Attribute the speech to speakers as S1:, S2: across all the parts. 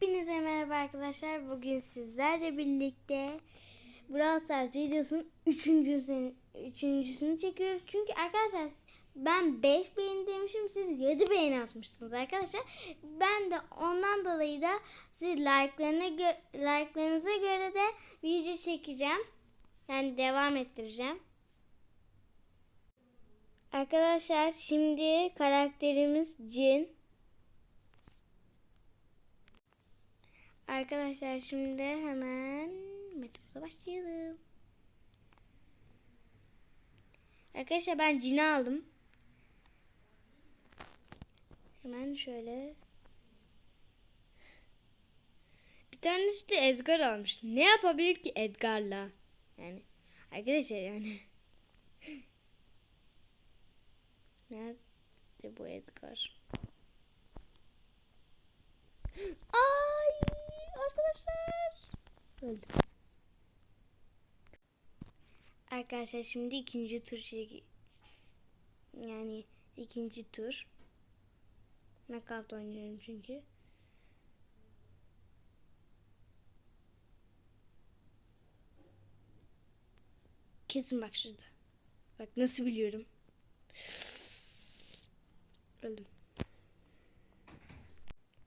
S1: Hepinize merhaba arkadaşlar. Bugün sizlerle birlikte Brawl Stars videosunun üçüncüsünü, üçüncüsünü çekiyoruz. Çünkü arkadaşlar ben 5 beğeni demişim. Siz 7 beğeni atmışsınız arkadaşlar. Ben de ondan dolayı da siz like'larına gö- like'larınıza göre de video çekeceğim. Yani devam ettireceğim. Arkadaşlar şimdi karakterimiz Jin. Arkadaşlar şimdi hemen maçımıza başlayalım. Arkadaşlar ben cini aldım. Hemen şöyle. Bir tanesi de Edgar almış. Ne yapabilir ki Edgar'la? Yani arkadaşlar yani. Nerede bu Edgar? Ay. Öldüm. Arkadaşlar şimdi ikinci tur şey yani ikinci tur. Knockout oynuyorum çünkü. Kesin bak şurada. Bak nasıl biliyorum. Öldüm.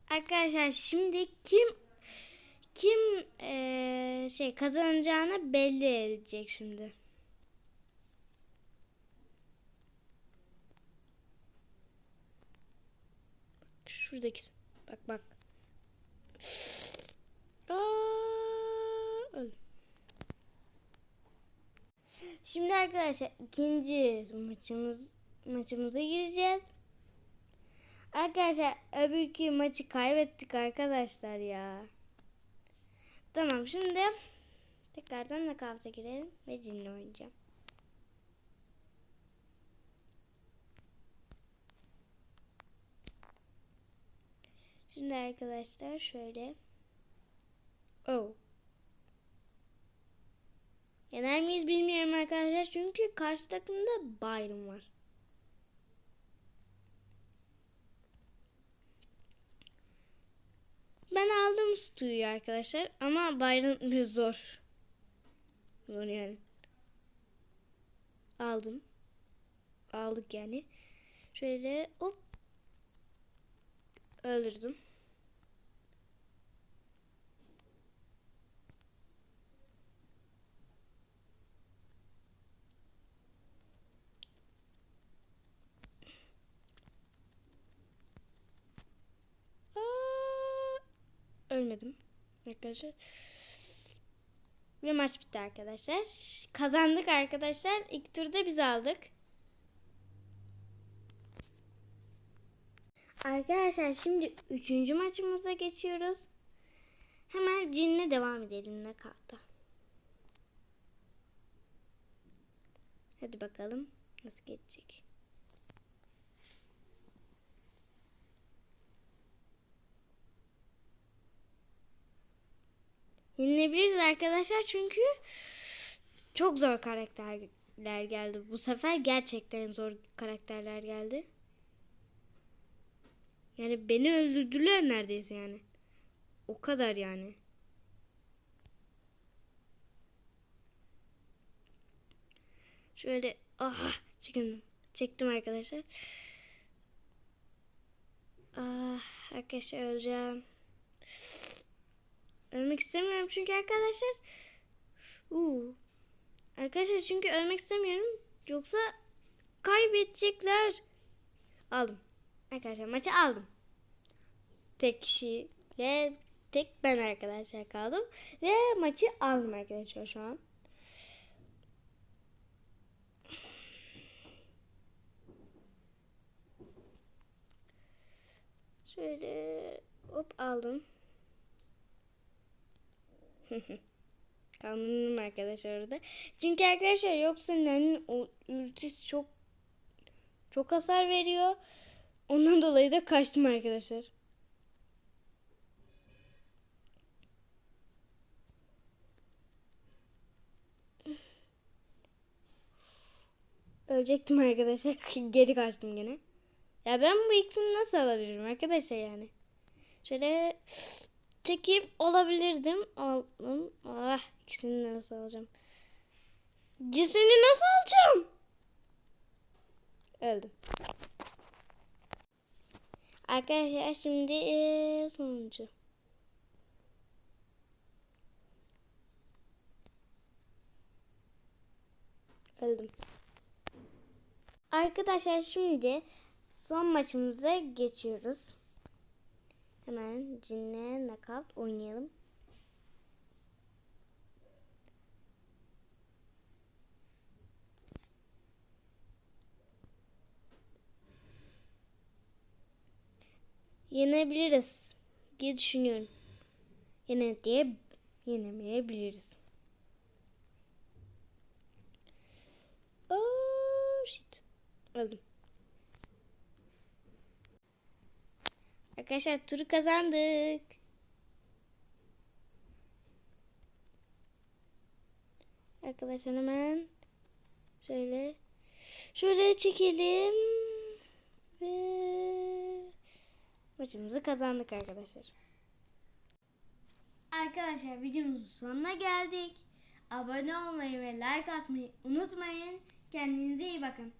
S1: Arkadaşlar şimdi kim kim eee, şey kazanacağını belli edecek şimdi. Bak şuradaki bak bak. Aa. Şimdi arkadaşlar ikinci maçımız maçımıza gireceğiz. Arkadaşlar öbürkü maçı kaybettik arkadaşlar ya. Tamam şimdi tekrardan nakavta girelim ve cinle oynayacağım. Şimdi arkadaşlar şöyle. Oh. Yener miyiz bilmiyorum arkadaşlar çünkü karşı takımda Byron var. Aldım Stu'yu arkadaşlar ama Byron bir zor. Zor yani. Aldım. Aldık yani. Şöyle hop. Öldürdüm. Aa, ölmedim arkadaşlar. Ve maç bitti arkadaşlar. Kazandık arkadaşlar. İlk turda biz aldık. Arkadaşlar şimdi üçüncü maçımıza geçiyoruz. Hemen cinle devam edelim ne kaldı. Hadi bakalım nasıl geçecek. Yenilebiliriz arkadaşlar çünkü çok zor karakterler geldi. Bu sefer gerçekten zor karakterler geldi. Yani beni öldürdüler neredeyse yani. O kadar yani. Şöyle ah çekin çektim arkadaşlar. Ah arkadaşlar öleceğim. Ölmek istemiyorum çünkü arkadaşlar. Uu. Arkadaşlar çünkü ölmek istemiyorum. Yoksa kaybedecekler. Aldım. Arkadaşlar maçı aldım. Tek kişiyle tek ben arkadaşlar kaldım. Ve maçı aldım arkadaşlar şu an. Şöyle hop aldım. Kanunum arkadaşlar orada. Çünkü arkadaşlar yoksa Nan'ın o ultisi çok çok hasar veriyor. Ondan dolayı da kaçtım arkadaşlar. Ölecektim arkadaşlar. Geri kaçtım gene. Ya ben bu ikisini nasıl alabilirim arkadaşlar yani? Şöyle çekip olabilirdim. Aldım. Ah ikisini nasıl alacağım? İkisini nasıl alacağım? Öldüm. Arkadaşlar şimdi eee, sonuncu. Öldüm. Arkadaşlar şimdi son maçımıza geçiyoruz. Hemen cinle knockout oynayalım. Yenebiliriz diye düşünüyorum. Yine diye yenemeyebiliriz. Oh shit. Öldüm. Arkadaşlar turu kazandık. Arkadaşlar hemen şöyle şöyle çekelim ve maçımızı kazandık arkadaşlar. Arkadaşlar videomuzun sonuna geldik. Abone olmayı ve like atmayı unutmayın. Kendinize iyi bakın.